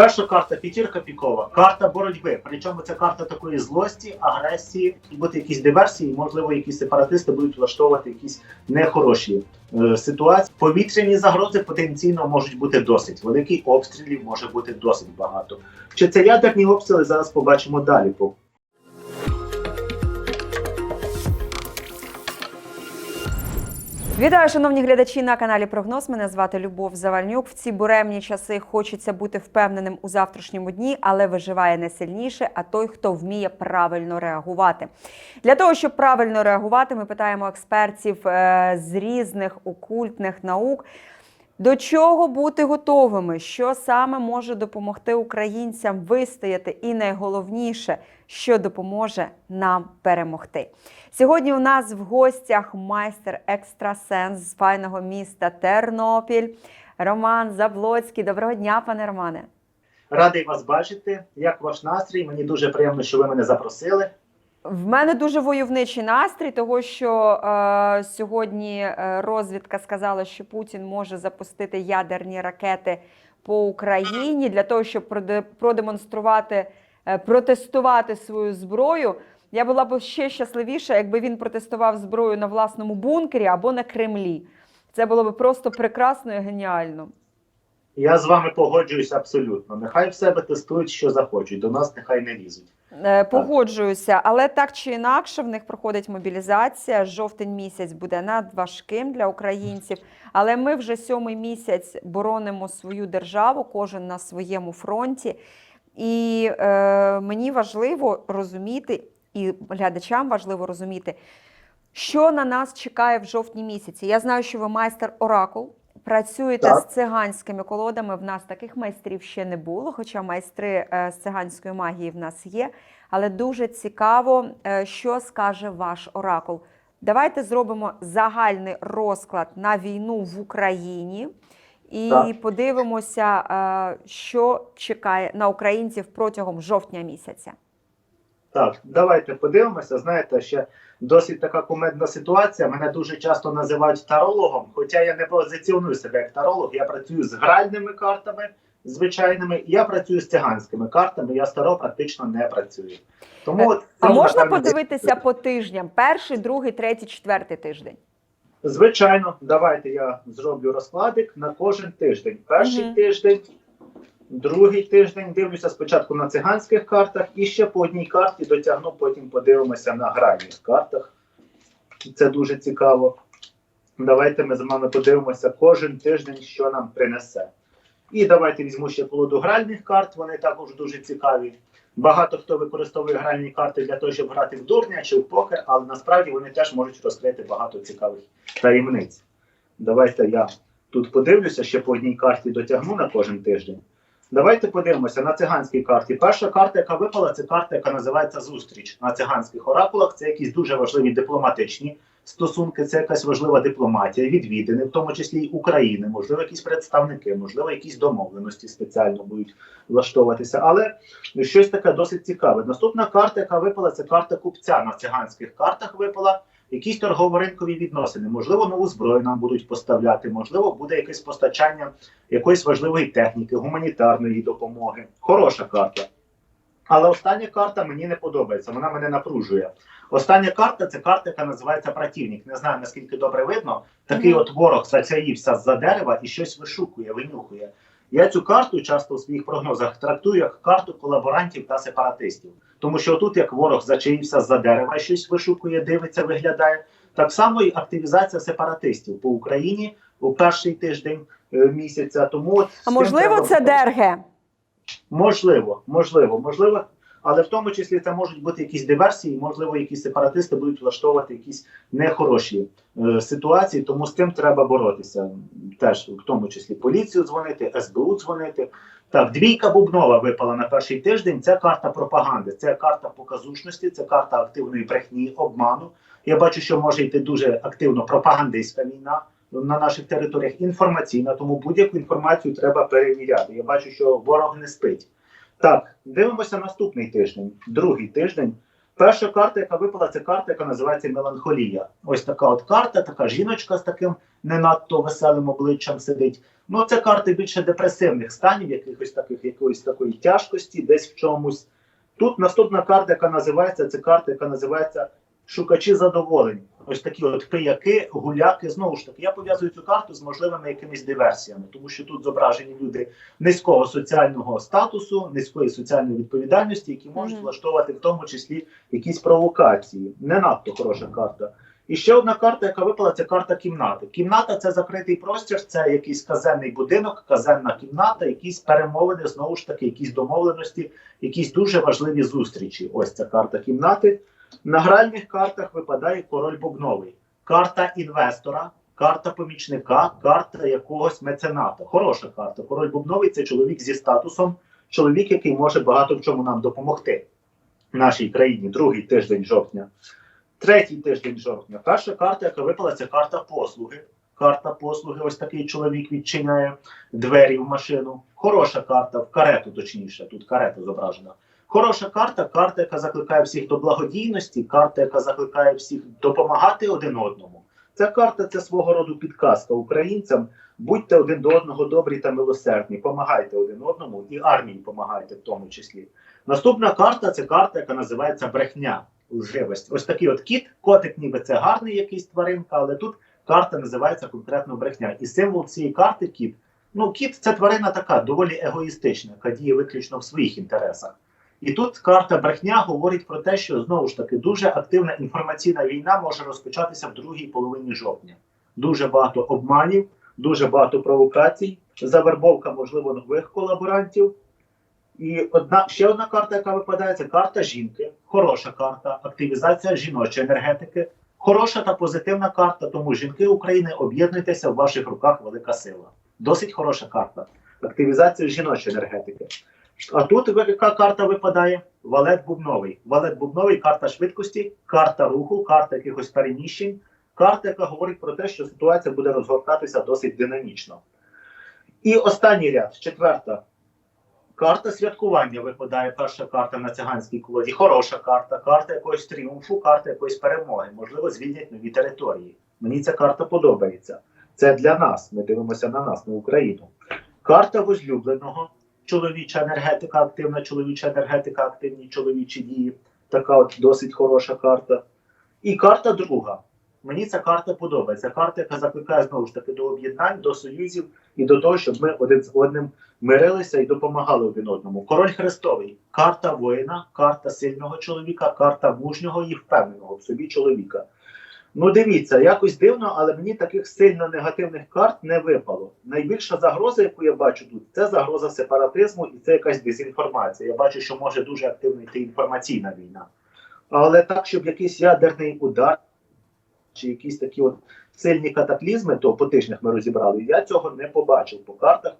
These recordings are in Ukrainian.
Перша карта п'ятірка пікова, карта боротьби. Причому це карта такої злості, агресії, і бути якісь диверсії, можливо, якісь сепаратисти будуть влаштовувати якісь нехороші е, ситуації. Повітряні загрози потенційно можуть бути досить. Великих обстрілів може бути досить багато. Чи це ядерні обстріли? Зараз побачимо далі. Вітаю, шановні глядачі на каналі Прогноз. Мене звати Любов Завальнюк. В ці буремні часи хочеться бути впевненим у завтрашньому дні, але виживає не сильніше, а той, хто вміє правильно реагувати. Для того, щоб правильно реагувати, ми питаємо експертів е, з різних окультних наук. До чого бути готовими? Що саме може допомогти українцям вистояти? І найголовніше, що допоможе нам перемогти. Сьогодні у нас в гостях майстер екстрасенс з файного міста Тернопіль Роман Заблоцький. Доброго дня, пане Романе. Радий вас бачити. Як ваш настрій? Мені дуже приємно, що ви мене запросили. В мене дуже войовничий настрій, того що е, сьогодні е, розвідка сказала, що Путін може запустити ядерні ракети по Україні для того, щоб проде- продемонструвати, е, протестувати свою зброю. Я була б ще щасливіша, якби він протестував зброю на власному бункері або на Кремлі. Це було б просто прекрасно і геніально. Я з вами погоджуюсь абсолютно. Нехай в себе тестують, що захочуть. До нас нехай не лізуть. Е, Погоджуюся, але так чи інакше в них проходить мобілізація. Жовтень місяць буде надважким для українців. Але ми вже сьомий місяць боронимо свою державу, кожен на своєму фронті. І е, мені важливо розуміти, і глядачам важливо розуміти, що на нас чекає в жовтні місяці. Я знаю, що ви майстер оракул. Працюєте Так. з циганськими колодами. В нас таких майстрів ще не було, хоча майстри е, з циганської магії в нас є. Але дуже цікаво, е, що скаже ваш оракул. Давайте зробимо загальний розклад на війну в Україні і Так. подивимося, е, що чекає на українців протягом жовтня місяця. Так, давайте подивимося. Знаєте, ще досить така кумедна ситуація. Мене дуже часто називають тарологом, хоча я не позиціоную себе як таролог. Я працюю з гральними картами звичайними. Я працюю з циганськими картами. Я старо практично не працюю. Тому от Е, А можна подивитися по тижням: перший, другий, третій, четвертий тиждень. Звичайно, давайте я зроблю розкладик на кожен тиждень. Перший Мгм. тиждень, другий тиждень дивлюся спочатку на циганських картах і ще по одній карті дотягну, потім подивимося на гральних картах. Це дуже цікаво. Давайте ми з вами подивимося кожен тиждень, що нам принесе. І давайте візьму ще колоду гральних карт, вони також дуже цікаві. Багато хто використовує гральні карти для того, щоб грати в дурня чи в покер, але насправді вони теж можуть розкрити багато цікавих таємниць. Давайте я тут подивлюся, ще по одній карті дотягну на кожен тиждень. Давайте подивимося на циганській карті. Перша карта, яка випала, це карта, яка називається Зустріч на циганських оракулах. Це якісь дуже важливі дипломатичні стосунки, це якась важлива дипломатія, відвідини, в тому числі й України, можливо, якісь представники, можливо, якісь домовленості спеціально будуть влаштовуватися. Але щось таке досить цікаве. Наступна карта, яка випала, це карта купця на циганських картах випала. Якісь торгово-ринкові відносини, можливо, нову зброю нам будуть поставляти, можливо, буде якесь постачання якоїсь важливої техніки, гуманітарної допомоги. Хороша карта. Але остання карта мені не подобається, вона мене напружує. Остання карта це карта, яка називається противник. Не знаю наскільки добре видно. Такий Мгм. от ворог зачаївся з-за дерева і щось вишукує, винюхує. Я цю карту часто у своїх прогнозах трактую як карту колаборантів та сепаратистів. Тому що тут як ворог зачаївся з-за дерева, щось вишукує, дивиться, виглядає. Так само і активізація сепаратистів по Україні у перший тиждень е, місяця. Тому А можливо, це ДРГ? Можливо, можливо, можливо. Але в тому числі це можуть бути якісь диверсії, можливо, якісь сепаратисти будуть влаштовувати якісь нехороші е, ситуації, тому з цим треба боротися. Теж в тому числі поліцію дзвонити, СБУ дзвонити. Так, двійка бубнова випала на перший тиждень. Це карта пропаганди, це карта показушності, це карта активної брехні, обману. Я бачу, що може йти дуже активно пропагандистська війна на наших територіях, інформаційна, тому будь-яку інформацію треба перевіряти. Я бачу, що ворог не спить. Так, дивимося наступний тиждень, другий тиждень. Перша карта, яка випала, це карта, яка називається меланхолія. Ось така от карта, така жіночка з таким не надто веселим обличчям сидить. Ну, це карти більше депресивних станів, якихось таких, якоїсь такої тяжкості, десь в чомусь. Тут наступна карта, яка називається, це карта, яка називається Шукачі задоволень. Ось такі от пияки, гуляки. Знову ж таки, я пов'язую цю карту з можливими якимись диверсіями, тому що тут зображені люди низького соціального статусу, низької соціальної відповідальності, які можуть Мгм. влаштовувати в тому числі якісь провокації. Не надто хороша карта. І ще одна карта, яка випала, це карта кімнати. Кімната це закритий простір, це якийсь казенний будинок, казенна кімната, якісь перемовини, знову ж таки, якісь домовленості, якісь дуже важливі зустрічі. Ось ця карта кімнати. На гральних картах випадає король бубновий, карта інвестора, карта помічника, карта якогось мецената. Хороша карта. Король бубновий це чоловік зі статусом, чоловік, який може багато в чому нам допомогти в нашій країні. Другий тиждень жовтня. Третій тиждень жовтня. Перша карта, яка випала, це карта послуги. Карта послуги. Ось такий чоловік відчиняє двері в машину. Хороша карта, в карету, точніше. Тут карета зображена. Хороша карта, карта, яка закликає всіх до благодійності, карта, яка закликає всіх допомагати один одному. Ця карта це свого роду підказка українцям. Будьте один до одного добрі та милосердні, помагайте один одному і армії помагайте в тому числі. Наступна карта це карта, яка називається брехня, лживость. Ось такий от кіт, котик, ніби це гарний якийсь тваринка, але тут карта називається конкретно брехня. І символ цієї карти кіт. Ну, кіт це тварина така доволі егоїстична, яка діє виключно в своїх інтересах. І тут карта брехня говорить про те, що знову ж таки дуже активна інформаційна війна може розпочатися в другій половині жовтня. Дуже багато обманів, дуже багато провокацій, завербовка, можливо, нових колаборантів. І одна ще одна карта, яка випадає, це карта жінки. Хороша карта, активізація жіночої енергетики. Хороша та позитивна карта. Тому жінки України об'єднуйтеся в ваших руках велика сила. Досить хороша карта. Активізація жіночої енергетики. А тут яка карта випадає? Валет бубновий. Валет бубновий карта швидкості, карта руху, карта якихось переміщень, карта, яка говорить про те, що ситуація буде розгортатися досить динамічно. І останній ряд, четверта. Карта святкування випадає перша карта на циганській колоді. Хороша карта, карта якогось тріумфу, карта якоїсь перемоги. Можливо, звільнять нові території. Мені ця карта подобається. Це для нас. Ми дивимося на нас, на Україну. Карта возлюбленого, чоловіча енергетика, активна чоловіча енергетика, активні чоловічі дії. Така от досить хороша карта. І карта друга. Мені ця карта подобається. Карта, яка закликає знову ж таки до об'єднань, до союзів і до того, щоб ми один з одним мирилися і допомагали один одному. Король Христовий, карта воїна, карта сильного чоловіка, карта мужнього і впевненого в собі чоловіка. Ну, дивіться, якось дивно, але мені таких сильно негативних карт не випало. Найбільша загроза, яку я бачу тут, це загроза сепаратизму і це якась дезінформація. Я бачу, що може дуже активно йти інформаційна війна. Але так, щоб якийсь ядерний удар чи якісь такі от сильні катаклізми, то по тижнях ми розібрали, я цього не побачив по картах.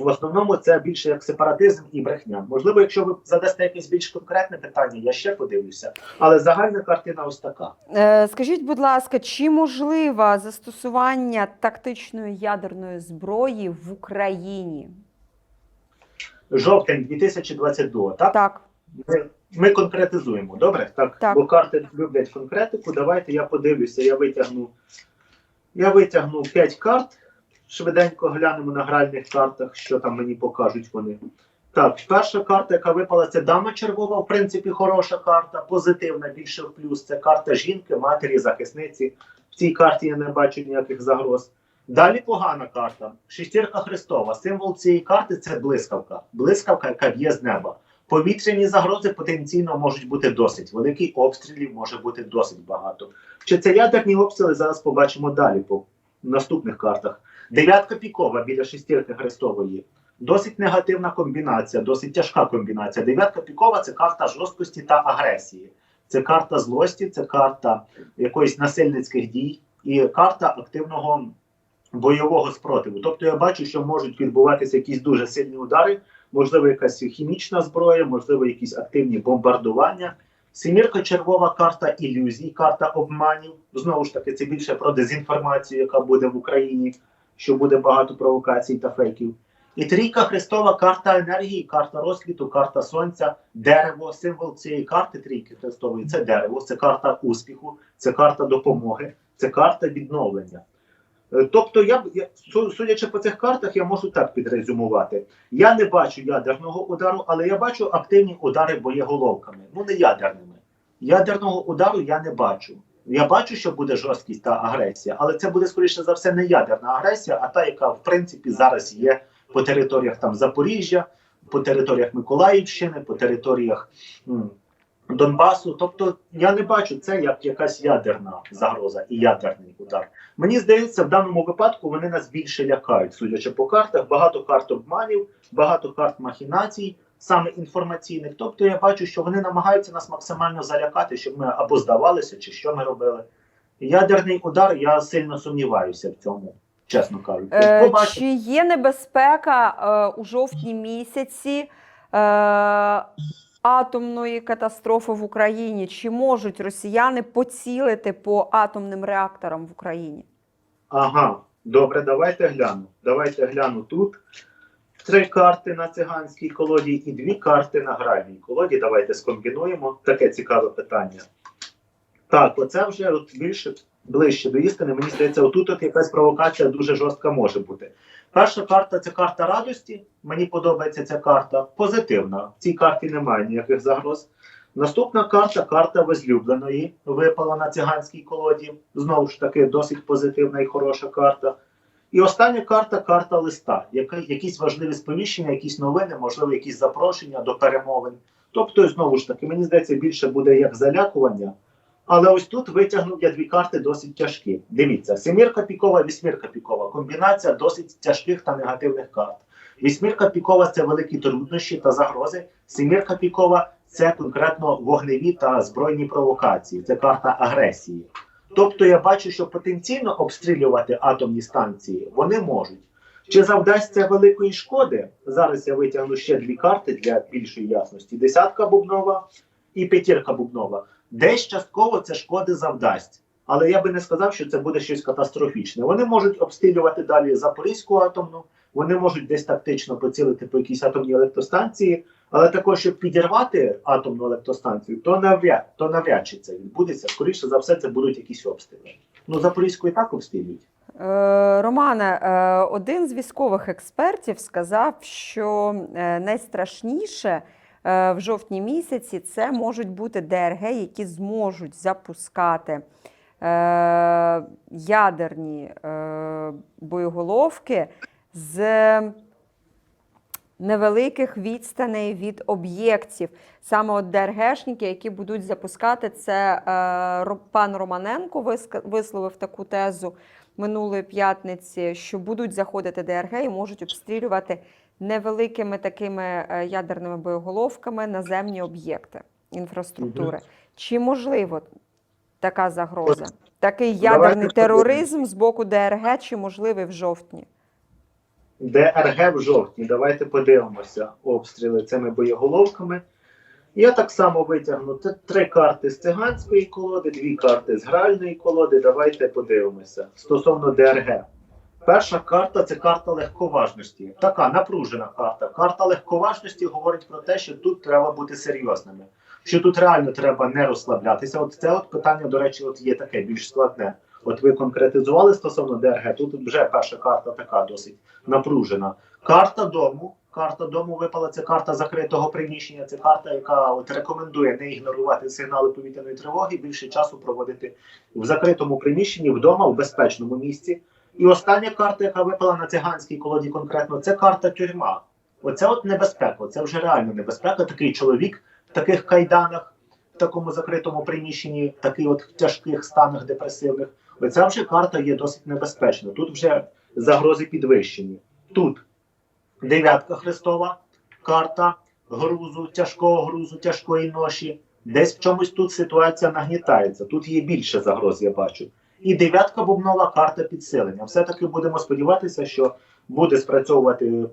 В основному це більше як сепаратизм і брехня. Можливо, якщо ви задасте якесь більш конкретне питання, я ще подивлюся. Але загальна картина ось така. Е, Скажіть, будь ласка, чи можливе застосування тактичної ядерної зброї в Україні? Жовтень 2022, так? Так, Ми, ми конкретизуємо, добре? Так, Так. бо карти люблять конкретику. Давайте я подивлюся, я витягну. Я витягну 5 карт. Швиденько глянемо на гральних картах, що там мені покажуть вони. Так, перша карта, яка випала, це дама червова, в принципі, хороша карта, позитивна, більше в плюс. Це карта жінки, матері, захисниці. В цій карті я не бачу ніяких загроз. Далі погана карта. Шестірка Христова. Символ цієї карти це блискавка. Блискавка, яка б'є з неба. Повітряні загрози потенційно можуть бути досить. Великий обстрілів може бути досить багато. Чи це ядерні обстріли? Зараз побачимо далі по наступних картах. Дев'ятка пікова біля шестірки Христової. Досить негативна комбінація, досить тяжка комбінація. Дев'ятка пікова це карта жорсткості та агресії. Це карта злості, це карта якоїсь насильницьких дій і карта активного бойового спротиву. Тобто я бачу, що можуть відбуватися якісь дуже сильні удари, можливо, якась хімічна зброя, можливо, якісь активні бомбардування. Сімірка червова карта ілюзій, карта обманів. Знову ж таки, це більше про дезінформацію, яка буде в Україні, що буде багато провокацій та фейків. І трійка Христова карта енергії, карта розквіту, карта сонця, дерево. Символ цієї карти трійки Христової це дерево, це карта успіху, це карта допомоги, це карта відновлення. Е, Тобто, я, судячи по цих картах, я можу так підрезюмувати. Я не бачу ядерного удару, але я бачу активні удари боєголовками. Ну не ядерними. Ядерного удару я не бачу. Я бачу, що буде жорсткість та агресія, але це буде скоріше за все не ядерна агресія, а та, яка в принципі зараз є по територіях там Запоріжжя, по територіях Миколаївщини, по територіях м, Донбасу. Тобто я не бачу це як якась ядерна загроза і ядерний удар. Мені здається, в даному випадку вони нас більше лякають, судячи по картах. Багато карт обманів, багато карт махінацій, саме інформаційних. Тобто я бачу, що вони намагаються нас максимально залякати, щоб ми або здавалися, чи що ми робили. Ядерний удар, я сильно сумніваюся в цьому, чесно кажучи. Е, Чи є небезпека е, у жовтні місяці е, атомної катастрофи в Україні? Чи можуть росіяни поцілити по атомним реакторам в Україні? Ага, добре, давайте гляну. Давайте гляну тут. Три карти на циганській колоді і дві карти на гральній колоді. Давайте скомбінуємо. Таке цікаве питання. Так, оце вже от більше ближче до істини. Мені здається, отут от якась провокація дуже жорстка може бути. Перша карта це карта радості. Мені подобається ця карта. Позитивна. В цій карті немає ніяких загроз. Наступна карта карта возлюбленої, випала на циганській колоді. Знову ж таки, досить позитивна і хороша карта. І остання карта карта листа, якісь важливі сповіщення, якісь новини, можливо, якісь запрошення до перемовин. Тобто, знову ж таки, мені здається, більше буде як залякування. Але ось тут витягнув я дві карти досить тяжкі. Дивіться, семірка пікова, вісьмірка пікова. Комбінація досить тяжких та негативних карт. Вісьмірка пікова це великі труднощі та загрози. Семірка пікова це конкретно вогневі та збройні провокації. Це карта агресії. Тобто я бачу, що потенційно обстрілювати атомні станції вони можуть. Чи завдасться великої шкоди? Зараз я витягну ще дві карти для більшої ясності: десятка бубнова і п'ятірка бубнова. Десь частково це шкоди завдасть. Але я би не сказав, що це буде щось катастрофічне. Вони можуть обстрілювати далі Запорізьку атомну, вони можуть десь тактично поцілити по якійсь атомній електростанції, але також, щоб підірвати атомну електростанцію, то навряд, то навряд чи це відбудеться. Скоріше за все, це будуть якісь обстріли. Ну, Запорізьку і так обстрілюють. Е, Романе, е, один з військових експертів сказав, що е, найстрашніше в жовтні місяці це можуть бути ДРГ, які зможуть запускати е, ядерні е, боєголовки з невеликих відстаней від об'єктів. Саме от ДРГшники, які будуть запускати це, е, пан Романенко висловив таку тезу минулої п'ятниці, що будуть заходити ДРГ і можуть обстрілювати невеликими такими е, ядерними боєголовками наземні об'єкти інфраструктури. Чи можливо така загроза? Такий ядерний спробуємо. тероризм з боку ДРГ чи можливий в жовтні? ДРГ в жовтні. Давайте подивимося обстріли цими боєголовками. Я так само витягну три карти з циганської колоди, дві карти з гральної колоди. Давайте подивимося. Стосовно ДРГ. Перша карта це карта легковажності. Така напружена карта. Карта легковажності говорить про те, що тут треба бути серйозними. Що тут реально треба не розслаблятися. От це от питання, до речі, от є таке більш складне. От ви конкретизували стосовно ДРГ. Тут вже перша карта така досить напружена. Карта дому. Карта дому випала. Це карта закритого приміщення. Це карта, яка от рекомендує не ігнорувати сигнали повітряної тривоги, більше часу проводити в закритому приміщенні вдома, в безпечному місці. І остання карта, яка випала на циганській колоді, конкретно, це карта тюрма. Оце от небезпека. Це вже реально небезпека. Такий чоловік в таких кайданах, в такому закритому приміщенні, такий от в тяжких станах депресивних. Оця вже карта є досить небезпечна. Тут вже загрози підвищені. Тут дев'ятка Христова, карта грузу, тяжкого грузу, тяжкої ноші. Десь в чомусь тут ситуація нагнітається. Тут є більше загроз, я бачу. І дев'ятка бубнова карта підсилення. Все-таки будемо сподіватися, що буде спрацьовувати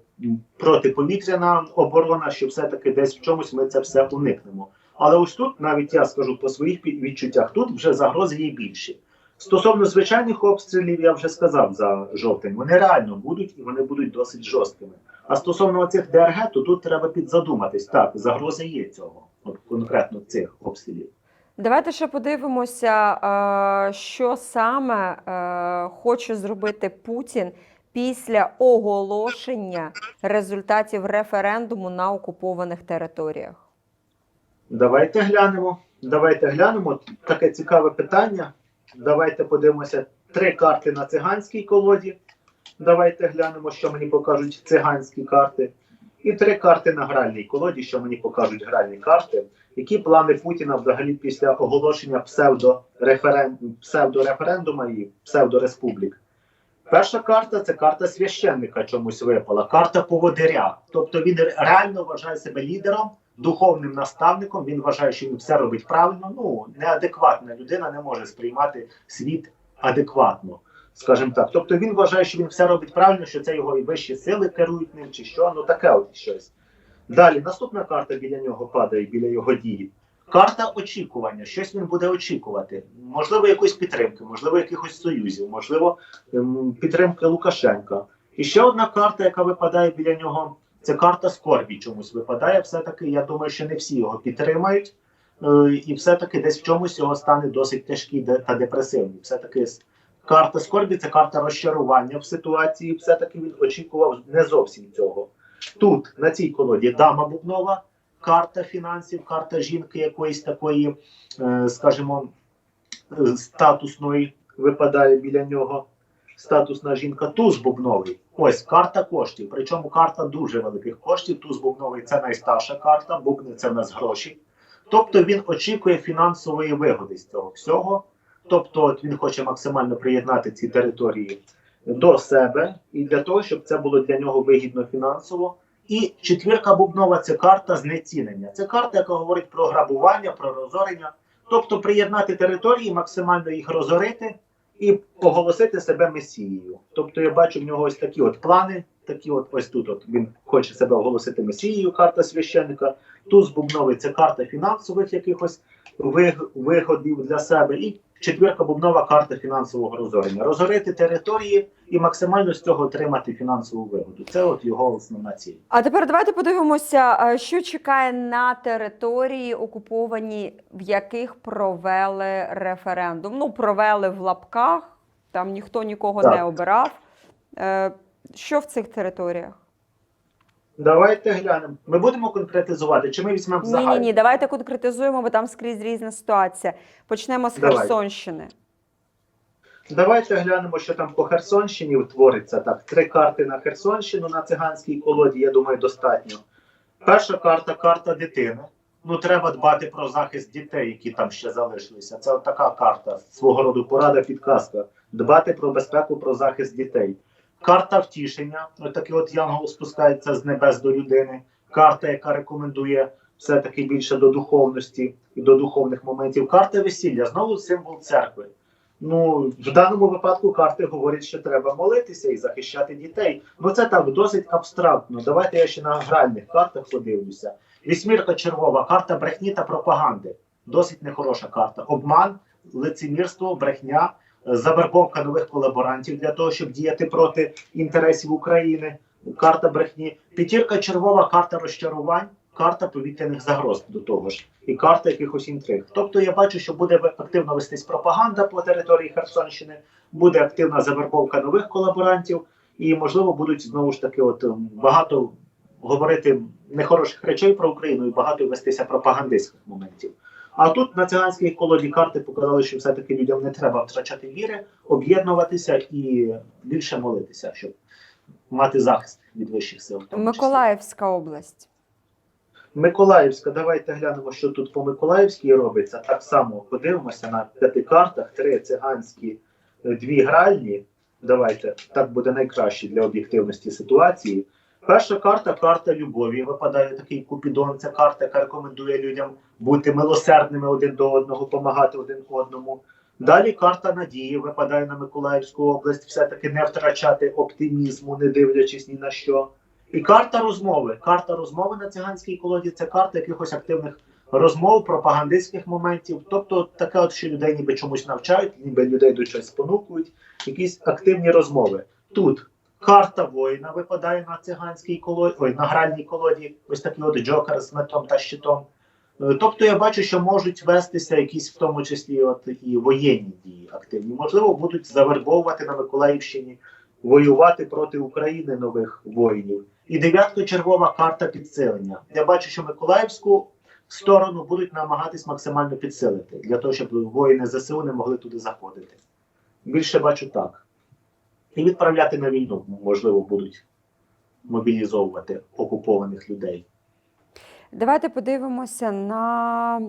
протиповітряна оборона, що все-таки десь в чомусь ми це все уникнемо. Але ось тут, навіть я скажу по своїх відчуттях, тут вже загрози є більші. Стосовно звичайних обстрілів, я вже сказав за жовтень, вони реально будуть і вони будуть досить жорсткими. А стосовно цих ДРГ, то тут треба підзадуматись. Так, загрози є цього, от конкретно цих обстрілів. Давайте ще подивимося, е, що саме е, хоче зробити Путін після оголошення результатів референдуму на окупованих територіях. Давайте глянемо. Давайте глянемо. Таке цікаве питання. Давайте подивимося три карти на циганській колоді. Давайте глянемо, що мені покажуть циганські карти. І три карти на гральній колоді, що мені покажуть гральні карти. Які плани Путіна взагалі після оголошення псевдореферендуму псевдореферендума і псевдореспублік? Перша карта це карта священника чомусь випала, карта поводиря. Тобто він реально вважає себе лідером, духовним наставником. Він вважає, що він все робить правильно. Ну неадекватна людина не може сприймати світ адекватно, скажімо так. Тобто він вважає, що він все робить правильно, що це його і вищі сили керують ним, чи що, ну таке от щось. Далі наступна карта біля нього падає, біля його дії. Карта очікування. Щось він буде очікувати. Можливо, якоїсь підтримки, можливо, якихось союзів, можливо, ем, підтримки Лукашенка. І ще одна карта, яка випадає біля нього, це карта скорбі чомусь випадає. Все-таки я думаю, що не всі його підтримають, Е, і все-таки десь в чомусь його стане досить тяжкий та депресивний. Все-таки карта скорбі це карта розчарування в ситуації. Все-таки він очікував не зовсім цього. Тут, на цій колоді, дама бубнова, карта фінансів, карта жінки якоїсь такої, е, скажімо, статусної випадає біля нього. Статусна жінка туз бубновий. Ось карта коштів. Причому карта дуже великих коштів. Туз бубновий це найстарша карта, бубни це в нас гроші. Тобто він очікує фінансової вигоди з цього всього. Тобто, от він хоче максимально приєднати ці території до себе і для того, щоб це було для нього вигідно фінансово. І четвірка бубнова це карта знецінення. Це карта, яка говорить про грабування, про розорення. Тобто приєднати території, максимально їх розорити і оголосити себе месією. Тобто я бачу в нього ось такі от плани. Такі от ось тут от він хоче себе оголосити месією, карта священника. Туз бубновий це карта фінансових якихось виг- виходів для себе. І четвірка бубнова карта фінансового розорення. Розорити території і максимально з цього отримати фінансову вигоду. Це от його основна ціль. А тепер давайте подивимося, е, що чекає на території окуповані, в яких провели референдум. Ну, провели в лапках, там ніхто нікого Так. не обирав. Е, Що в цих територіях? Давайте глянемо. Ми будемо конкретизувати, чи ми візьмемо Ні, ні, ні, давайте конкретизуємо, бо там скрізь різна ситуація. Почнемо з Давай. Херсонщини. Давайте глянемо, що там по Херсонщині твориться. Так, три карти на Херсонщину на циганській колоді, я думаю, достатньо. Перша карта карта дитини. Ну, треба дбати про захист дітей, які там ще залишилися. Це от така карта, свого роду порада, підказка. Дбати про безпеку, про захист дітей. Карта втішення. Отакий от янгол спускається з небес до людини. Карта, яка рекомендує все-таки більше до духовності і до духовних моментів. Карта весілля, знову символ церкви. Ну, в даному випадку карти говорять, що треба молитися і захищати дітей. Ну це так досить абстрактно. Давайте я ще на гральних картах подивлюся. Вісьмірка червова, карта брехні та пропаганди. Досить нехороша карта. Обман, лицемірство, брехня, завербовка нових колаборантів для того, щоб діяти проти інтересів України. Карта брехні. П'ятірка червова, карта розчарувань, карта повітряних загроз до того ж, і карта якихось інтриг. Тобто я бачу, що буде активно вестись пропаганда по території Херсонщини, буде активна завербовка нових колаборантів, і можливо будуть знову ж таки, от багато говорити нехороших речей про Україну і багато вестися пропагандистських моментів. А тут на циганській колоді карти показали, що все-таки людям не треба втрачати віри, об'єднуватися і більше молитися, щоб мати захист від вищих сил. Миколаївська область. Миколаївська, давайте глянемо, що тут по Миколаївській робиться. Так само подивимося на п'яти картах: три циганські, дві гральні. Давайте так буде найкраще для об'єктивності ситуації. Перша карта карта любові. Випадає такий купідон. Це карта, яка рекомендує людям бути милосердними один до одного, допомагати один одному. Далі карта надії випадає на Миколаївську область, все-таки не втрачати оптимізму, не дивлячись ні на що. І карта розмови. Карта розмови на циганській колоді це карта якихось активних розмов, пропагандистських моментів. Тобто таке, от, що людей ніби чомусь навчають, ніби людей до чогось спонукують, якісь активні розмови. Тут карта воїна випадає на циганській колоді, ой, на гральній колоді, ось такий от джокер з метом та щитом. Е, Тобто я бачу, що можуть вестися якісь в тому числі от і воєнні дії активні. Можливо, будуть завербовувати на Миколаївщині, воювати проти України нових воїнів. І дев'ятка червова карта підсилення. Я бачу, що Миколаївську сторону будуть намагатись максимально підсилити для того, щоб воїни ЗСУ не могли туди заходити. Більше бачу так. І відправляти на війну, можливо, будуть мобілізовувати окупованих людей. Давайте подивимося на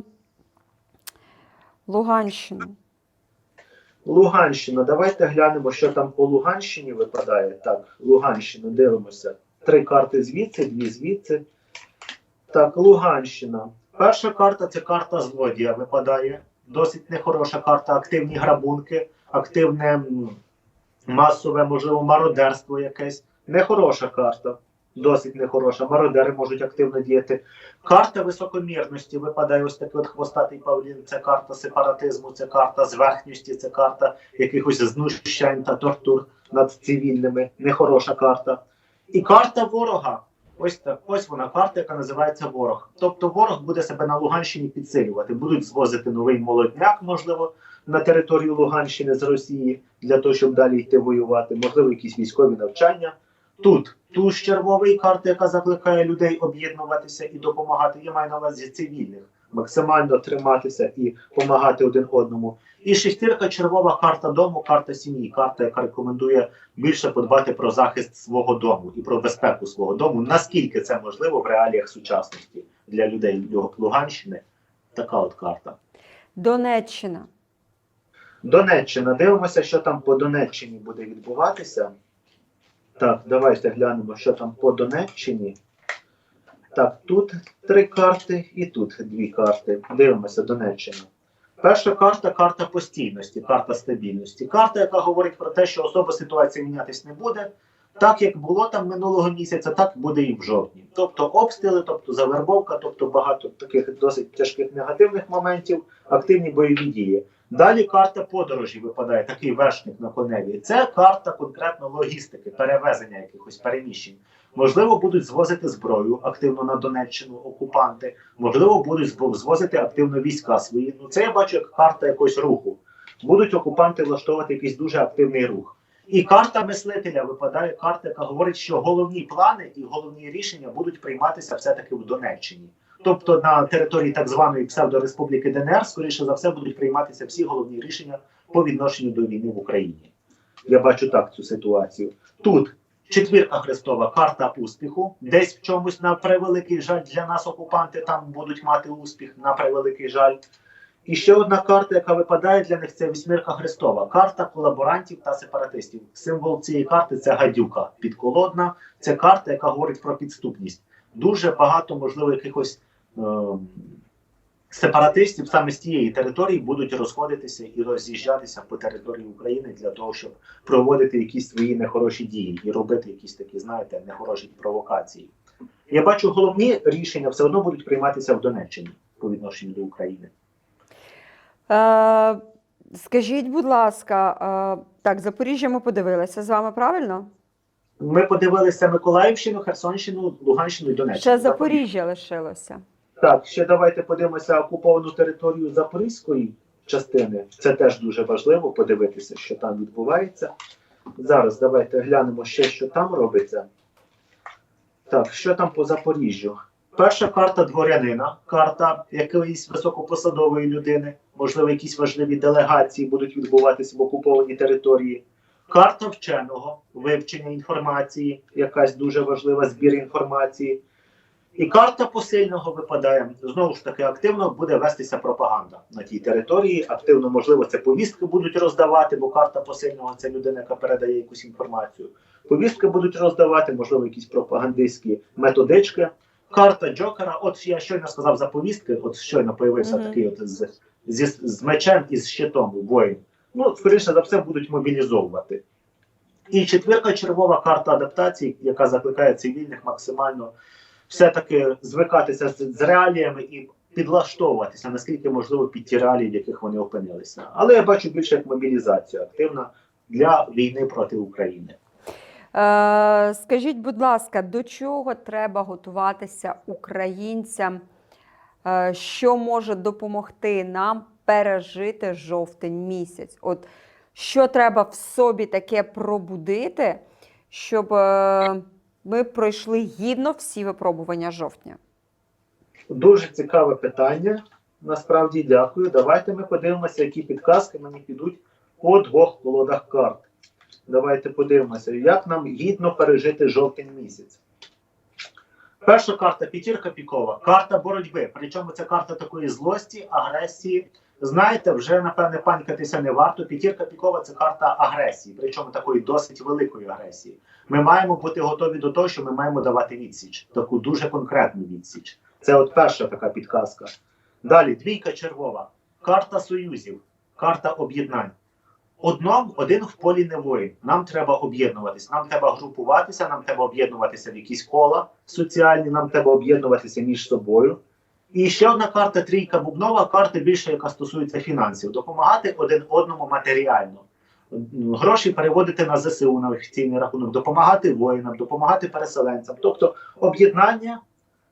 Луганщину. Луганщина. Давайте глянемо, що там по Луганщині випадає. Так, Луганщина, дивимося. Три карти звідси, дві звідси. Так, Луганщина. Перша карта це карта злодія випадає. Досить нехороша карта. Активні грабунки, активне масове, можливо, мародерство якесь. Нехороша карта. Досить нехороша. Мародери можуть активно діяти. Карта високомірності випадає ось такий от хвостатий павлін. Це карта сепаратизму, це карта зверхності, це карта якихось знущань та тортур над цивільними. Нехороша карта. І карта ворога. Ось так, ось вона карта, яка називається ворог. Тобто ворог буде себе на Луганщині підсилювати. Будуть звозити новий молодняк, можливо, на територію Луганщини з Росії для того, щоб далі йти воювати. Можливо, якісь військові навчання. Тут туз червовий карта, яка закликає людей об'єднуватися і допомагати. Я маю на увазі цивільних, максимально триматися і допомагати один одному. І шестірка червова карта дому, карта сім'ї, карта, яка рекомендує більше подбати про захист свого дому і про безпеку свого дому. Наскільки це можливо в реаліях сучасності для людей Луганщини? Така от карта. Донеччина. Донеччина. Дивимося, що там по Донеччині буде відбуватися. Так, давайте глянемо, що там по Донеччині. Так, тут три карти і тут дві карти. Дивимося Донеччина. Перша карта карта постійності, карта стабільності. Карта, яка говорить про те, що особа ситуація мінятись не буде. Так як було там минулого місяця, так буде і в жовтні. Тобто обстріли, тобто завербовка, тобто багато таких досить тяжких негативних моментів, активні бойові дії. Далі карта подорожі випадає, такий вершник на коневі. Це карта конкретно логістики, перевезення якихось переміщень. Можливо, будуть звозити зброю активно на Донеччину окупанти, можливо, будуть звозити активно війська свої. Ну це я бачу як карта якогось руху. Будуть окупанти влаштовувати якийсь дуже активний рух. І карта мислителя випадає карта, яка говорить, що головні плани і головні рішення будуть прийматися все-таки в Донеччині. Тобто на території так званої псевдореспубліки ДНР, скоріше за все, будуть прийматися всі головні рішення по відношенню до війни в Україні. Я бачу так цю ситуацію. Тут четвірка Христова, карта успіху. Десь в чомусь на превеликий жаль для нас окупанти там будуть мати успіх, на превеликий жаль. І ще одна карта, яка випадає для них, це вісьмірка Христова, карта колаборантів та сепаратистів. Символ цієї карти це гадюка підколодна. Це карта, яка говорить про підступність. Дуже багато, можливо, якихось сепаратистів саме з тієї території будуть розходитися і роз'їжджатися по території України для того, щоб проводити якісь свої нехороші дії і робити якісь такі, знаєте, нехороші провокації. Я бачу, головні рішення все одно будуть прийматися в Донеччині по відношенню до України. Е, скажіть, будь ласка, е, так, Запоріжжя ми подивилися з вами, правильно? Ми подивилися Миколаївщину, Херсонщину, Луганщину і Донеччину. Ще Запоріжжя лишилося. Так, ще давайте подивимося окуповану територію Запорізької частини. Це теж дуже важливо подивитися, що там відбувається. Зараз давайте глянемо ще, що там робиться. Так, що там по Запоріжжю? Перша карта дворянина, карта якоїсь високопосадової людини, можливо, якісь важливі делегації будуть відбуватися в окупованій території. Карта вченого, вивчення інформації, якась дуже важлива збір інформації. І карта посильного випадає. Знову ж таки, активно буде вестися пропаганда на тій території. Активно, можливо, це повістки будуть роздавати, бо карта посильного це людина, яка передає якусь інформацію. Повістки будуть роздавати, можливо, якісь пропагандистські методички. Карта Джокера, от я щойно сказав за повістки, от щойно появився Мгм. такий от з, зі, з мечем і з щитом воїн. Ну, скоріше за все, будуть мобілізовувати. І четвірка червова карта адаптації, яка закликає цивільних максимально все-таки звикатися з, реаліями і підлаштовуватися, наскільки можливо під ті реалії, в яких вони опинилися. Але я бачу більше як мобілізацію активна для війни проти України. Е, скажіть, будь ласка, до чого треба готуватися українцям е, що може допомогти нам пережити жовтень місяць. От що треба в собі таке пробудити, щоб е, ми пройшли гідно всі випробування жовтня. Дуже цікаве питання. Насправді дякую. Давайте ми подивимося, які підказки мені підуть по двох колодах карт. Давайте подивимося, як нам гідно пережити жовтень місяць. Перша карта п'ятірка пікова, карта боротьби. Причому це карта такої злості, агресії. Знаєте, вже напевне панькатися не варто. П'ятірка пікова це карта агресії, причому такої досить великої агресії. Ми маємо бути готові до того, що ми маємо давати відсіч, таку дуже конкретну відсіч. Це от перша така підказка. Далі двійка червова, карта союзів, карта об'єднань. Одном, один в полі не воїн. Нам треба об'єднуватися, нам треба групуватися, нам треба об'єднуватися в якісь кола соціальні, нам треба об'єднуватися між собою. І ще одна карта трійка бубнова, карта більше, яка стосується фінансів, допомагати один одному матеріально. Гроші переводити на ЗСУ на офіційний рахунок, допомагати воїнам, допомагати переселенцям. Тобто об'єднання,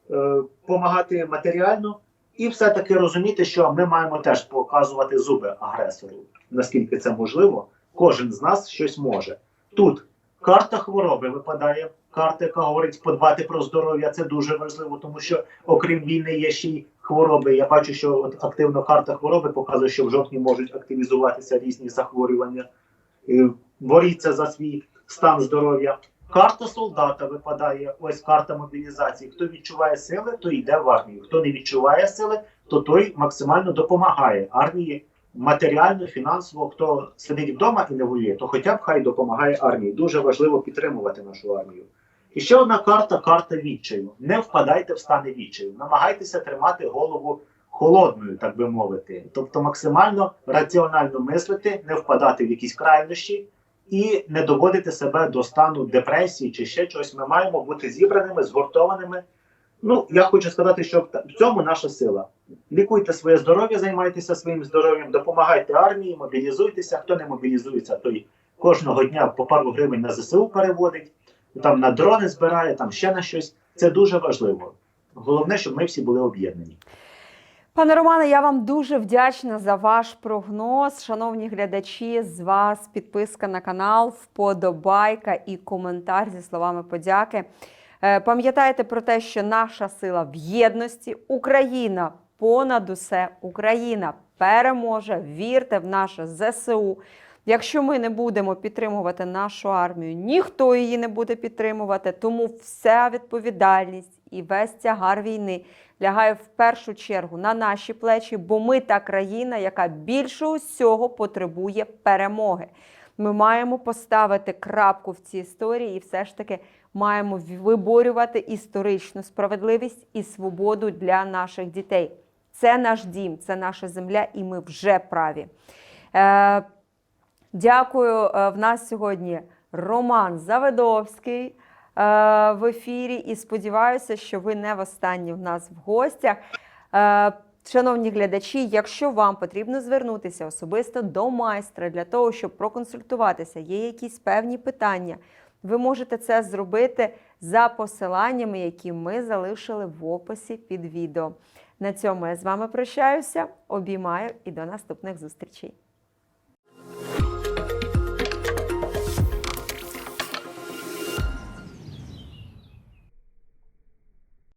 допомагати матеріально і все-таки розуміти, що ми маємо теж показувати зуби агресору, наскільки це можливо. Кожен з нас щось може. Тут карта хвороби випадає. Карта, яка говорить подбати про здоров'я, це дуже важливо, тому що окрім війни є ще й хвороби. Я бачу, що от активно карта хвороби показує, що в жовтні можуть активізуватися різні захворювання. Е, Боріться за свій стан здоров'я. Карта солдата випадає. Ось карта мобілізації. Хто відчуває сили, то йде в армію. Хто не відчуває сили, то той максимально допомагає армії матеріально, фінансово. Хто сидить вдома і не воює, то хоча б хай допомагає армії. Дуже важливо підтримувати нашу армію. І ще одна карта карта відчаю. Не впадайте в стани відчаю. Намагайтеся тримати голову холодною, так би мовити. Тобто максимально раціонально мислити, не впадати в якісь крайнощі і не доводити себе до стану депресії чи ще чогось. Ми маємо бути зібраними, згуртованими. Ну, я хочу сказати, що в в цьому наша сила. Лікуйте своє здоров'я, займайтеся своїм здоров'ям, допомагайте армії, мобілізуйтеся. Хто не мобілізується, той кожного дня по пару гривень на ЗСУ переводить, там на дрони збирає, там ще на щось. Це дуже важливо. Головне, щоб ми всі були об'єднані. Пане Романе, я вам дуже вдячна за ваш прогноз. Шановні глядачі, з вас підписка на канал, вподобайка і коментар зі словами подяки. Е, Пам'ятайте про те, що наша сила в єдності, Україна понад усе, Україна переможе. Вірте в наше ЗСУ. Якщо ми не будемо підтримувати нашу армію, ніхто її не буде підтримувати. Тому вся відповідальність і весь тягар війни лягає в першу чергу на наші плечі, бо ми та країна, яка більше усього потребує перемоги. Ми маємо поставити крапку в цій історії і все ж таки маємо виборювати історичну справедливість і свободу для наших дітей. Це наш дім, це наша земля, і ми вже праві. Дякую. Е, В нас сьогодні Роман Завидовський е, в ефірі. І сподіваюся, що ви не востаннє в нас в гостях. Е, Шановні глядачі, якщо вам потрібно звернутися особисто до майстра для того, щоб проконсультуватися, є якісь певні питання, ви можете це зробити за посиланнями, які ми залишили в описі під відео. На цьому я з вами прощаюся, обіймаю і до наступних зустрічей.